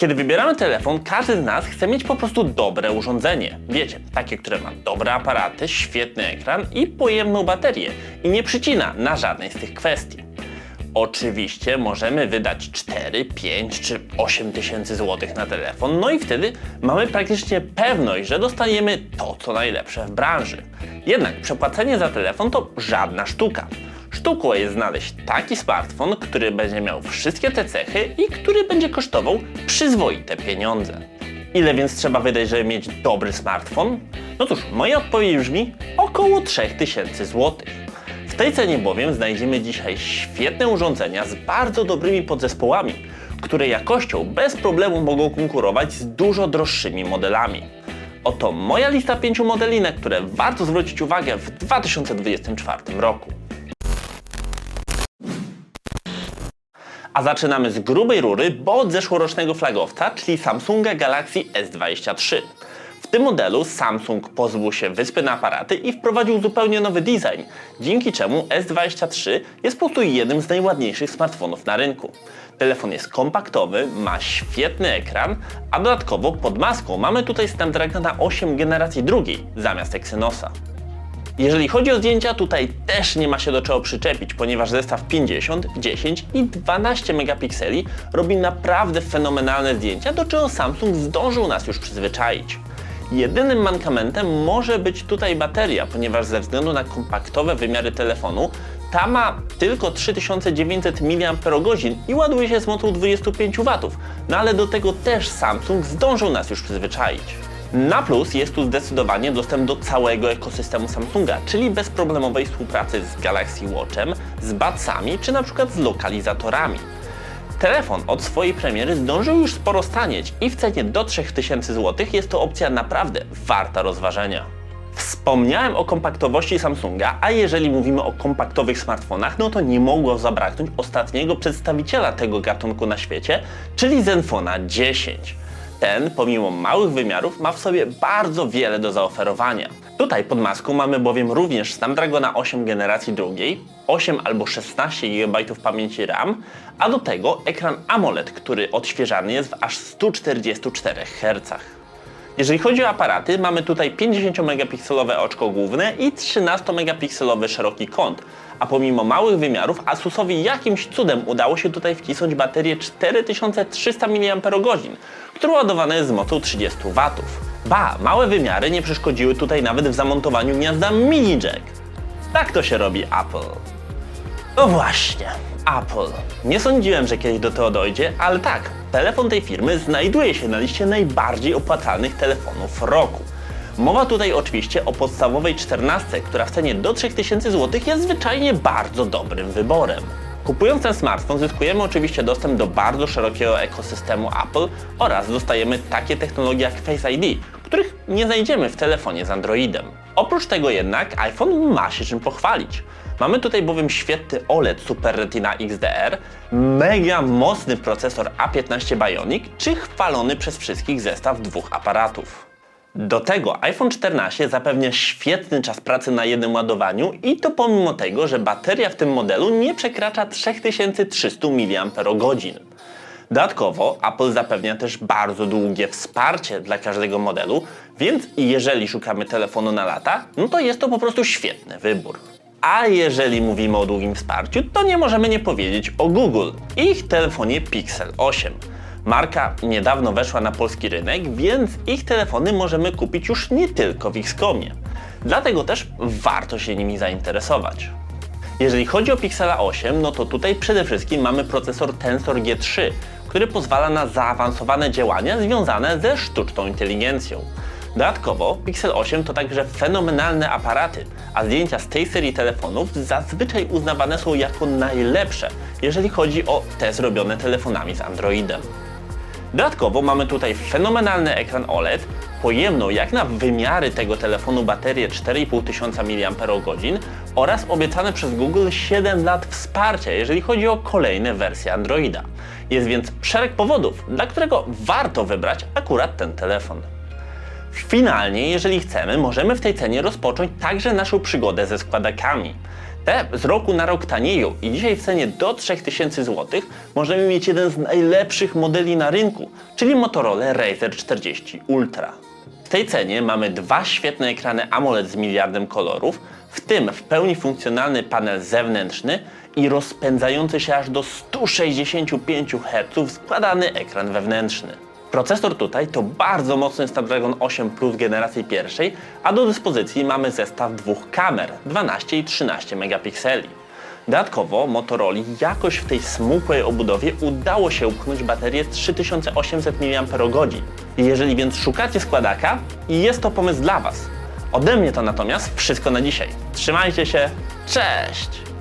Kiedy wybieramy telefon, każdy z nas chce mieć po prostu dobre urządzenie. Wiecie, takie, które ma dobre aparaty, świetny ekran i pojemną baterię i nie przycina na żadnej z tych kwestii. Oczywiście możemy wydać 4, 5 czy 8 tysięcy złotych na telefon, no i wtedy mamy praktycznie pewność, że dostaniemy to, co najlepsze w branży. Jednak przepłacenie za telefon to żadna sztuka. Sztuką jest znaleźć taki smartfon, który będzie miał wszystkie te cechy i który będzie kosztował przyzwoite pieniądze. Ile więc trzeba wydać, żeby mieć dobry smartfon? No cóż, moja odpowiedź brzmi około 3000 złotych. W tej cenie bowiem znajdziemy dzisiaj świetne urządzenia z bardzo dobrymi podzespołami, które jakością bez problemu mogą konkurować z dużo droższymi modelami. Oto moja lista pięciu modeli, na które warto zwrócić uwagę w 2024 roku. A zaczynamy z grubej rury, bo od zeszłorocznego flagowca, czyli Samsunga Galaxy S23. W tym modelu Samsung pozbył się wyspy na aparaty i wprowadził zupełnie nowy design, dzięki czemu S23 jest po prostu jednym z najładniejszych smartfonów na rynku. Telefon jest kompaktowy, ma świetny ekran, a dodatkowo pod maską mamy tutaj Snapdragona 8 generacji drugiej zamiast Exynosa. Jeżeli chodzi o zdjęcia, tutaj też nie ma się do czego przyczepić, ponieważ zestaw 50, 10 i 12 megapikseli robi naprawdę fenomenalne zdjęcia, do czego Samsung zdążył nas już przyzwyczaić. Jedynym mankamentem może być tutaj bateria, ponieważ ze względu na kompaktowe wymiary telefonu, ta ma tylko 3900 mAh i ładuje się z mocą 25 W, no ale do tego też Samsung zdążył nas już przyzwyczaić. Na plus jest tu zdecydowanie dostęp do całego ekosystemu Samsunga, czyli bezproblemowej współpracy z Galaxy Watchem, z Budsami czy na przykład z lokalizatorami. Telefon od swojej premiery zdążył już sporo stanieć i w cenie do 3000 zł jest to opcja naprawdę warta rozważenia. Wspomniałem o kompaktowości Samsunga, a jeżeli mówimy o kompaktowych smartfonach, no to nie mogło zabraknąć ostatniego przedstawiciela tego gatunku na świecie, czyli Zenfona 10. Ten, pomimo małych wymiarów, ma w sobie bardzo wiele do zaoferowania. Tutaj pod maską mamy bowiem również Snapdragona 8 generacji drugiej, 8 albo 16 GB pamięci RAM, a do tego ekran AMOLED, który odświeżany jest w aż 144 Hz. Jeżeli chodzi o aparaty, mamy tutaj 50-megapikselowe oczko główne i 13-megapikselowy szeroki kąt. A pomimo małych wymiarów, Asusowi jakimś cudem udało się tutaj wcisnąć baterię 4300 mAh, która ładowana jest z mocą 30 W. Ba, małe wymiary nie przeszkodziły tutaj nawet w zamontowaniu gniazda mini jack. Tak to się robi Apple. No właśnie, Apple. Nie sądziłem, że kiedyś do tego dojdzie, ale tak, telefon tej firmy znajduje się na liście najbardziej opłacalnych telefonów roku. Mowa tutaj oczywiście o podstawowej 14, która w cenie do 3000 zł jest zwyczajnie bardzo dobrym wyborem. Kupując ten smartfon zyskujemy oczywiście dostęp do bardzo szerokiego ekosystemu Apple oraz dostajemy takie technologie jak Face ID, których nie znajdziemy w telefonie z Androidem. Oprócz tego jednak iPhone ma się czym pochwalić. Mamy tutaj bowiem świetny OLED Super Retina XDR, mega mocny procesor A15 Bionic czy chwalony przez wszystkich zestaw dwóch aparatów. Do tego iPhone 14 zapewnia świetny czas pracy na jednym ładowaniu i to pomimo tego, że bateria w tym modelu nie przekracza 3300 mAh. Dodatkowo Apple zapewnia też bardzo długie wsparcie dla każdego modelu, więc jeżeli szukamy telefonu na lata, no to jest to po prostu świetny wybór. A jeżeli mówimy o długim wsparciu, to nie możemy nie powiedzieć o Google i ich telefonie Pixel 8. Marka niedawno weszła na polski rynek, więc ich telefony możemy kupić już nie tylko w Xcomie. Dlatego też warto się nimi zainteresować. Jeżeli chodzi o Pixela 8, no to tutaj przede wszystkim mamy procesor Tensor G3, który pozwala na zaawansowane działania związane ze sztuczną inteligencją. Dodatkowo Pixel 8 to także fenomenalne aparaty, a zdjęcia z tej serii telefonów zazwyczaj uznawane są jako najlepsze, jeżeli chodzi o te zrobione telefonami z Androidem. Dodatkowo mamy tutaj fenomenalny ekran OLED, pojemną jak na wymiary tego telefonu baterię 4500 mAh oraz obiecane przez Google 7 lat wsparcia, jeżeli chodzi o kolejne wersje Androida. Jest więc szereg powodów, dla którego warto wybrać akurat ten telefon. Finalnie, jeżeli chcemy, możemy w tej cenie rozpocząć także naszą przygodę ze składakami. Te z roku na rok tanieją i dzisiaj w cenie do 3000 zł możemy mieć jeden z najlepszych modeli na rynku, czyli Motorola Razr 40 Ultra. W tej cenie mamy dwa świetne ekrany AMOLED z miliardem kolorów, w tym w pełni funkcjonalny panel zewnętrzny i rozpędzający się aż do 165 Hz składany ekran wewnętrzny. Procesor tutaj to bardzo mocny Snapdragon 8 Plus generacji pierwszej, a do dyspozycji mamy zestaw dwóch kamer 12 i 13 megapikseli. Dodatkowo Motorola jakoś w tej smukłej obudowie udało się upchnąć baterię 3800 mAh. Jeżeli więc szukacie składaka, jest to pomysł dla Was. Ode mnie to natomiast wszystko na dzisiaj. Trzymajcie się, cześć!